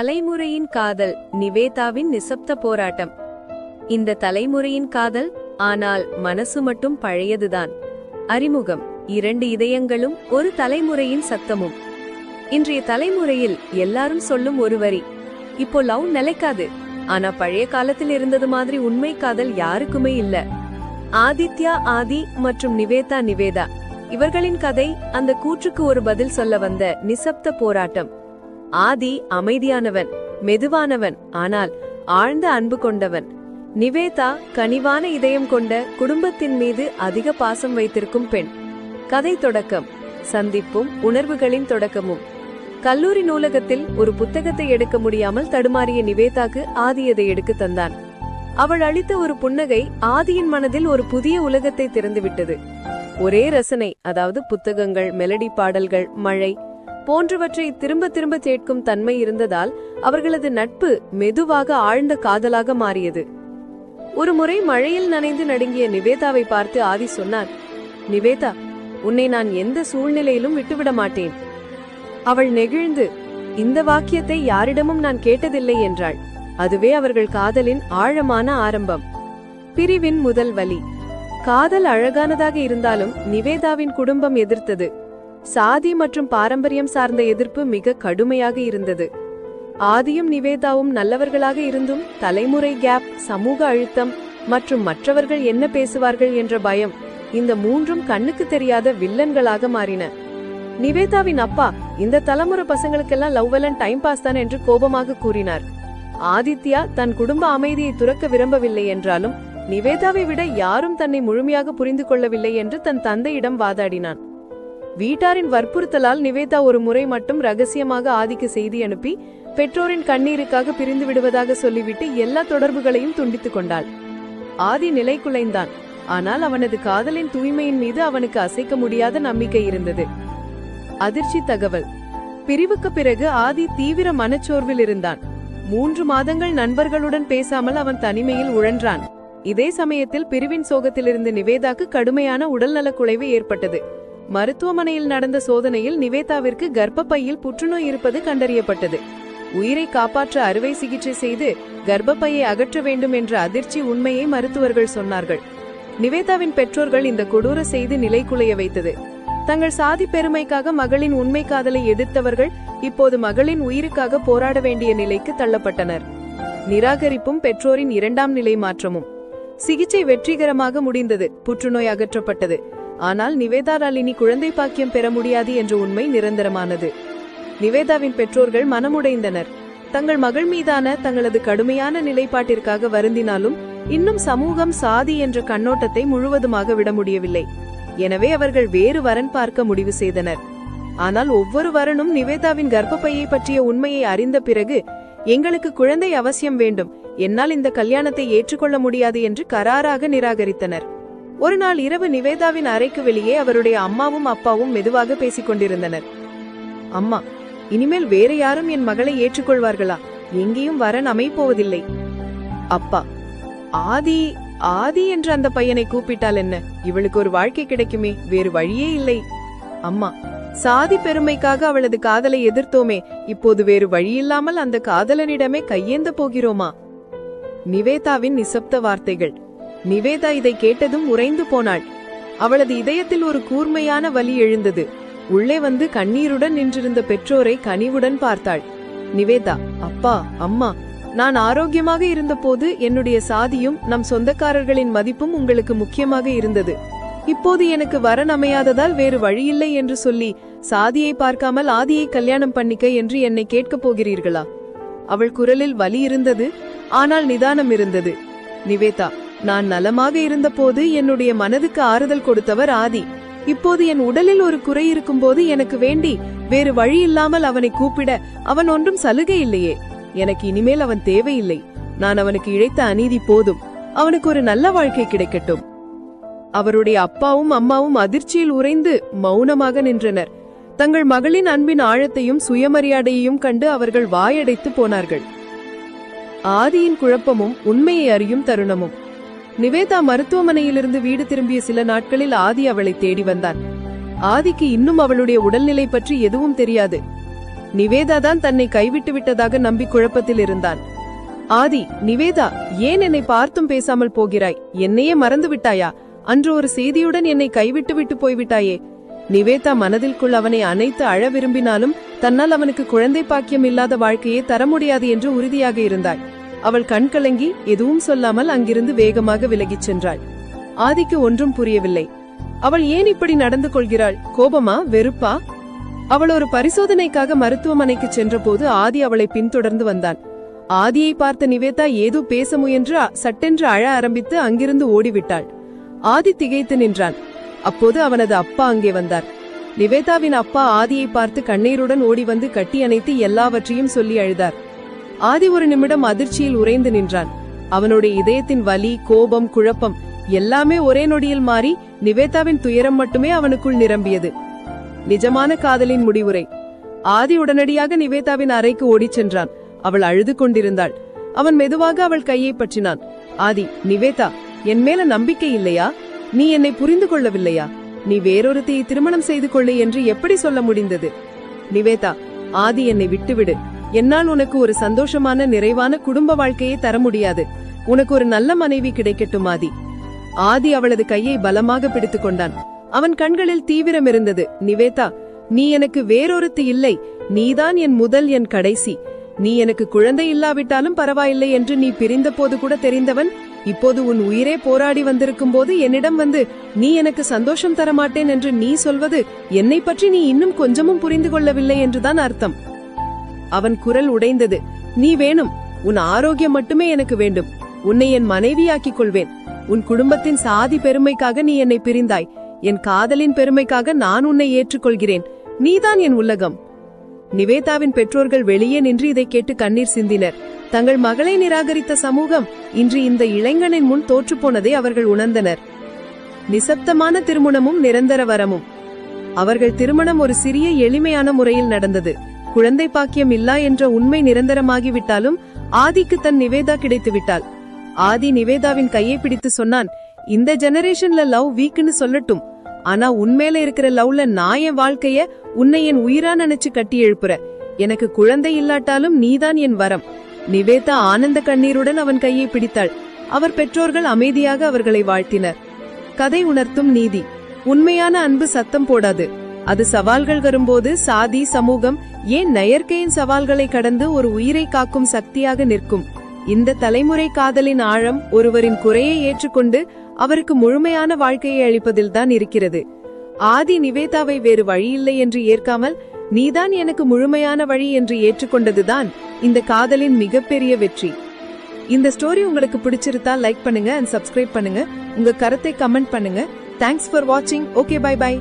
தலைமுறையின் காதல் நிவேதாவின் நிசப்த போராட்டம். இந்த தலைமுறையின் காதல் ஆனால் மனசு மட்டும் பழையதுதான். அறிமுகம். இரண்டு இதயங்களும் ஒரு தலைமுறையின் சத்தமும். இன்றைய தலைமுறையில் எல்லாரும் சொல்லும் ஒரு வரி. இப்போ லவ் நிலைக்காது. ஆனா பழைய காலத்தில் இருந்தது மாதிரி உண்மை காதல் யாருக்குமே இல்ல. ஆதித்யா ஆதி மற்றும் நிவேதா நிவேதா. இவர்களின் கதை அந்த கூற்றுக்கு ஒரு பதில் சொல்ல வந்த நிசப்த போராட்டம். ஆதி அமைதியானவன் மெதுவானவன் ஆனால் ஆழ்ந்த அன்பு கொண்டவன். நிவேதா கனிவான இதயம் கொண்ட குடும்பத்தின் மீது அதிக பாசம் வைத்திருக்கும் பெண். கதை தொடக்கம். சந்திப்பும் உணர்வுகளின் தொடக்கமும். கல்லூரி நூலகத்தில் ஒரு புத்தகத்தை எடுக்க முடியாமல் தடுமாறிய நிவேதாக்கு ஆதி அதை எடுக்க தந்தான். அவள் அளித்த ஒரு புன்னகை ஆதியின் மனதில் ஒரு புதிய உலகத்தை திறந்துவிட்டது. ஒரே ரசனை அதாவது புத்தகங்கள் மெலடி பாடல்கள் மழை போன்றவற்றை திரும்ப திரும்ப கேட்கும் தன்மை இருந்ததால் அவர்களது நட்பு மெதுவாக ஆழ்ந்த காதலாக மாறியது. ஒரு முறை மழையில் நனைந்து நடுங்கிய நிவேதாவை பார்த்து ஆதி சொன்னார் நிவேதா உன்னை நான் எந்த சூழ்நிலையிலும் விட்டுவிட மாட்டேன். அவள் நெகிழ்ந்து இந்த வாக்கியத்தை யாரிடமும் நான் கேட்டதில்லை என்றாள். அதுவே அவர்கள் காதலின் ஆழமான ஆரம்பம். பிரிவின் முதல் வலி. காதல் அழகானதாக இருந்தாலும் நிவேதாவின் குடும்பம் எதிர்த்தது. சாதி மற்றும் பாரம்பரியம் சார்ந்த எதிர்ப்பு மிக கடுமையாக இருந்தது. ஆதியும் நிவேதாவும் நல்லவர்களாக இருந்தும் தலைமுறை கேப் சமூக அழுத்தம் மற்றும் மற்றவர்கள் என்ன பேசுவார்கள் என்ற பயம் இந்த மூன்றும் கண்ணுக்கு தெரியாத வில்லன்களாக மாறின. நிவேதாவின் அப்பா இந்த தலைமுறை பசங்களுக்கெல்லாம் லவ் டைம் பாஸ் தான் என்று கோபமாக கூறினார். ஆதித்யா தன் குடும்ப அமைதியை துறக்க விரும்பவில்லை என்றாலும் நிவேதாவை விட யாரும் தன்னை முழுமையாக புரிந்து கொள்ளவில்லை என்று தன் தந்தையிடம் வாதாடினான். வீட்டாரின் வற்புறுத்தலால் நிவேதா ஒரு முறை மட்டும் ரகசியமாக ஆதிக்கு செய்தி அனுப்பி பெற்றோரின் கண்ணீருக்காக பிரிந்து விடுவதாக சொல்லிவிட்டு எல்லா தொடர்புகளையும் துண்டித்துக் கொண்டாள். ஆதி நிலை குலைந்தான். ஆனால் அவனது காதலின் தூய்மையின் மீது அவனுக்கு அசைக்க முடியாத நம்பிக்கை இருந்தது. அதிர்ச்சி தகவல். பிரிவுக்கு பிறகு ஆதி தீவிர மனச்சோர்வில் இருந்தான். மூன்று மாதங்கள் நண்பர்களுடன் பேசாமல் அவன் தனிமையில் உழன்றான். இதே சமயத்தில் பிரிவின் சோகத்திலிருந்து நிவேதாக்கு கடுமையான உடல்நலக் குலைவு ஏற்பட்டது. மருத்துவமனையில் நடந்த சோதனையில் நிவேதாவிற்கு கர்ப்பப்பையில் புற்றுநோய் இருப்பது கண்டறியப்பட்டது. உயிரை காப்பாற்ற அறுவை சிகிச்சை செய்து கர்ப்பப்பையை அகற்ற வேண்டும் என்ற அதிர்ச்சி உண்மையை மருத்துவர்கள் சொன்னார்கள். நிவேதாவின் பெற்றோர்கள் இந்த கொடூர செய்தி நிலைக்குலைய வைத்தது. தங்கள் சாதி பெருமைக்காக மகளின் உண்மை காதலை எதிர்த்தவர்கள் இப்போது மகளின் உயிருக்காக போராட வேண்டிய நிலைக்கு தள்ளப்பட்டனர். நிராகரிப்பும் பெற்றோரின் இரண்டாம் நிலை மாற்றமும். சிகிச்சை வெற்றிகரமாக முடிந்தது. புற்றுநோய் அகற்றப்பட்டது. ஆனால் நிவேதாரால் இனி குழந்தை பாக்கியம் பெற முடியாது என்ற உண்மை நிரந்தரமானது. நிவேதாவின் பெற்றோர்கள் மனமுடைந்தனர். தங்கள் மகள் மீதான தங்களது கடுமையான நிலைப்பாட்டிற்காக வருந்தினாலும் இன்னும் சமூகம் சாதி என்ற கண்ணோட்டத்தை முழுவதுமாக விட முடியவில்லை. எனவே அவர்கள் வேறு வரன் பார்க்க முடிவு செய்தனர். ஆனால் ஒவ்வொரு வரனும் நிவேதாவின் கர்ப்பப்பையை பற்றிய உண்மையை அறிந்த பிறகு எங்களுக்கு குழந்தை அவசியம் வேண்டும். என்னால் இந்த கல்யாணத்தை ஏற்றுக்கொள்ள முடியாது என்று கராராக நிராகரித்தனர். ஒரு நாள் இரவு நிவேதாவின் அறைக்கு வெளியே அவருடைய அம்மாவும் அப்பாவும் மெதுவாக பேசிக் கொண்டிருந்தனர். அம்மா இனிமேல் வேற யாரும் என் மகளை ஏற்றுக்கொள்வார்களா? எங்கேயும் வரன் அமைப்போவதில்லை. அப்பா ஆதி ஆதி என்று அந்த பையனை கூப்பிட்டால் என்ன? இவளுக்கு ஒரு வாழ்க்கை கிடைக்குமே வேறு வழியே இல்லை. அம்மா சாதி பெருமைக்காக அவளது காதலை எதிர்த்தோமே இப்போது வேறு வழியில்லாமல் அந்த காதலனிடமே கையேந்த போகிறோமா? நிவேதாவின் நிசப்த வார்த்தைகள். நிவேதா இதை கேட்டதும் உறைந்து போனாள். அவளது இதயத்தில் ஒரு கூர்மையான வலி எழுந்தது. உள்ளே வந்து கண்ணீருடன் நின்றிருந்த பெற்றோரை கனிவுடன் பார்த்தாள். நிவேதா அப்பா அம்மா நான் ஆரோக்கியமாக இருந்தபோது என்னுடைய சாதியும் நம் சொந்தக்காரர்களின் மதிப்பும் உங்களுக்கு முக்கியமாக இருந்தது. இப்போது எனக்கு வரன் அமையாததால் வேறு வழியில்லை என்று சொல்லி சாதியை பார்க்காமல் ஆதியை கல்யாணம் பண்ணிக்க என்று என்னை கேட்கப் போகிறீர்களா? அவள் குரலில் வலி இருந்தது ஆனால் நிதானம் இருந்தது. நிவேதா நான் நலமாக இருந்தபோது என்னுடைய மனதுக்கு ஆறுதல் கொடுத்தவர் ஆதி. இப்போது என் உடலில் ஒரு குறை இருக்கும்போது எனக்கு வேண்டி வேறு வழி இல்லாமல் அவனை கூப்பிட அவன் ஒன்றும் சலுகை இல்லையே. எனக்கு இனிமேல் அவன் தேவையில்லை. நான் அவனுக்கு இழைத்த அநீதி போதும். அவனுக்கு ஒரு நல்ல வாழ்க்கை கிடைக்கட்டும். அவருடைய அப்பாவும் அம்மாவும் அதிர்ச்சியில் உறைந்து மௌனமாக நின்றனர். தங்கள் மகளின் அன்பின் ஆழத்தையும் சுயமரியாதையையும் கண்டு அவர்கள் வாயடைத்து போனார்கள். ஆதியின் குழப்பமும் உண்மையை அறியும் தருணமும். நிவேதா மருத்துவமனையிலிருந்து வீடு திரும்பிய சில நாட்களில் ஆதி அவளை தேடி வந்தான். ஆதிக்கு இன்னும் அவளுடைய உடல்நிலை பற்றி எதுவும் தெரியாது. நிவேதா தான் தன்னை கைவிட்டு விட்டதாக நம்பி குழப்பத்தில் இருந்தான். ஆதி நிவேதா ஏன் என்னை பார்த்தும் பேசாமல் போகிறாய்? என்னையே மறந்து விட்டாயா? அன்று ஒரு செய்தியுடன் என்னை கைவிட்டு விட்டு போய்விட்டாயே நிவேதா மனதிற்குள் அவனை அணைத்து அழ விரும்பினாலும் தன்னால் அவனுக்கு குழந்தை பாக்கியம் இல்லாத வாழ்க்கையை தர முடியாது என்று உறுதியாக இருந்தாள். அவள் கண்கலங்கி எதுவும் சொல்லாமல் அங்கிருந்து வேகமாக விலகிச் சென்றாள். ஆதிக்கு ஒன்றும் புரியவில்லை. அவள் ஏன் இப்படி நடந்து கொள்கிறாள்? கோபமா? வெறுப்பா? அவள் ஒரு பரிசோதனைக்காக மருத்துவமனைக்கு சென்றபோது ஆதி அவளை பின்தொடர்ந்து வந்தான். ஆதியை பார்த்த நிவேதா ஏதோ பேச முயன்று சட்டென்று அழ ஆரம்பித்து அங்கிருந்து ஓடிவிட்டாள். ஆதி திகைத்து நின்றான். அப்போது அவனது அப்பா அங்கே வந்தார். நிவேதாவின் அப்பா ஆதியை பார்த்து கண்ணீருடன் ஓடி வந்து கட்டி அணைத்து எல்லாவற்றையும் சொல்லி அழுதார். ஆதி ஒரு நிமிடம் அதிர்ச்சியில் உறைந்து நின்றான். அவனுடைய இதயத்தின் வலி கோபம் குழப்பம் எல்லாமே ஒரே நொடியில் மாறி நிவேதாவின் துயரம் மட்டுமே அவனுக்குள் நிரம்பியது. நிஜமான காதலின் முடிவுரை. ஆதி உடனடியாக நிவேதாவின் அறைக்கு ஓடிச் சென்றான். அவள் அழுது கொண்டிருந்தாள். அவன் மெதுவாக அவள் கையை பற்றினான். ஆதி நிவேதா என் மேல நம்பிக்கை இல்லையா? நீ என்னை புரிந்து கொள்ளவில்லையா? நீ வேறொருத்தையை திருமணம் செய்து கொள்ளு என்று எப்படி சொல்ல முடிந்தது? நிவேதா ஆதி என்னை விட்டுவிடு. என்னால் உனக்கு ஒரு சந்தோஷமான நிறைவான குடும்ப வாழ்க்கையை தர முடியாது. உனக்கு ஒரு நல்ல மனைவி கிடைக்கட்டும் ஆதி. ஆதி அவளது கையை பலமாக பிடித்துக் கொண்டான். அவன் கண்களில் தீவிரம் இருந்தது. நிவேதா நீ எனக்கு வேறொருத்தி இல்லை. நீதான் என் முதல் என் கடைசி. நீ எனக்கு குழந்தை இல்லாவிட்டாலும் பரவாயில்லை என்று நீ பிரிந்த போது கூட தெரிந்தவன் இப்போது உன் உயிரே போராடி வந்திருக்கும் போது என்னிடம் வந்து நீ எனக்கு சந்தோஷம் தரமாட்டேன் என்று நீ சொல்வது என்னை பற்றி நீ இன்னும் கொஞ்சமும் புரிந்து கொள்ளவில்லை என்றுதான் அர்த்தம். அவன் குரல் உடைந்தது. நீ வேணும். உன் ஆரோக்கியம் மட்டுமே எனக்கு வேண்டும். உன்னை என் மனைவியாக்கிக் கொள்வேன். உன் குடும்பத்தின் சாதி பெருமைக்காக நீ என்னை பிரிந்தாய். என் காதலின் பெருமைக்காக நான் உன்னை ஏற்றுக்கொள்கிறேன். நீதான் என் உலகம். நிவேதாவின் பெற்றோர்கள் வெளியே நின்று இதை கேட்டு கண்ணீர் சிந்தினர். தங்கள் மகளை நிராகரித்த சமூகம் இன்று இந்த இளைஞனின் முன் தோற்றுப்போனதை அவர்கள் உணர்ந்தனர். நிசப்தமான திருமணமும் நிரந்தர வரமும். அவர்கள் திருமணம் ஒரு சிறிய எளிமையான முறையில் நடந்தது. குழந்தை பாக்கியம் இல்லா என்ற உண்மை நிரந்தரமாகிவிட்டாலும் ஆதிக்கு தன் நிவேதா கிடைத்து விட்டாள் ஆதி நிவேதாவின் கையை பிடித்து சொன்னான் இந்த ஜெனரேஷன்ல லவ் வீக்னு சொல்லட்டும். ஆனா உண்மையில இருக்கிற லவ்ல நான் என் வாழ்க்கைய உன்னை என் உயிரா நினைச்சு கட்டி எழுப்புற. எனக்கு குழந்தை இல்லாட்டாலும் நீதான் என் வரம். நிவேதா ஆனந்த கண்ணீருடன் அவன் கையை பிடித்தாள். அவர் பெற்றோர்கள் அமைதியாக அவர்களை வாழ்த்தினர். கதை உணர்த்தும் நீதி. உண்மையான அன்பு சத்தம் போடாது. அது சவால்கள் வரும்போது சாதி சமூகம் ஏன் நயற்கையின் சவால்களை கடந்து ஒரு உயிரை காக்கும் சக்தியாக நிற்கும்? இந்த தலைமுறை காதலின் ஆழம் ஒருவரின் குறையை ஏற்றுக்கொண்டு அவருக்கு முழுமையான வாழ்க்கையை அளிப்பதில் தான் இருக்கிறது. ஆதி நிவேதாவை வேறு வழியில்லை என்று ஏற்காமல் நீதான் எனக்கு முழுமையான வழி என்று ஏற்றுக்கொண்டதுதான் இந்த காதலின் மிகப்பெரிய வெற்றி. இந்த ஸ்டோரி உங்களுக்கு பிடிச்சிருந்தா லைக் பண்ணுங்க அண்ட் சப்ஸ்கிரைப் பண்ணுங்க. உங்க கருத்தை கமெண்ட் பண்ணுங்க. தேங்க்ஸ் ஃபார் வாட்சிங் ஓகே பை பை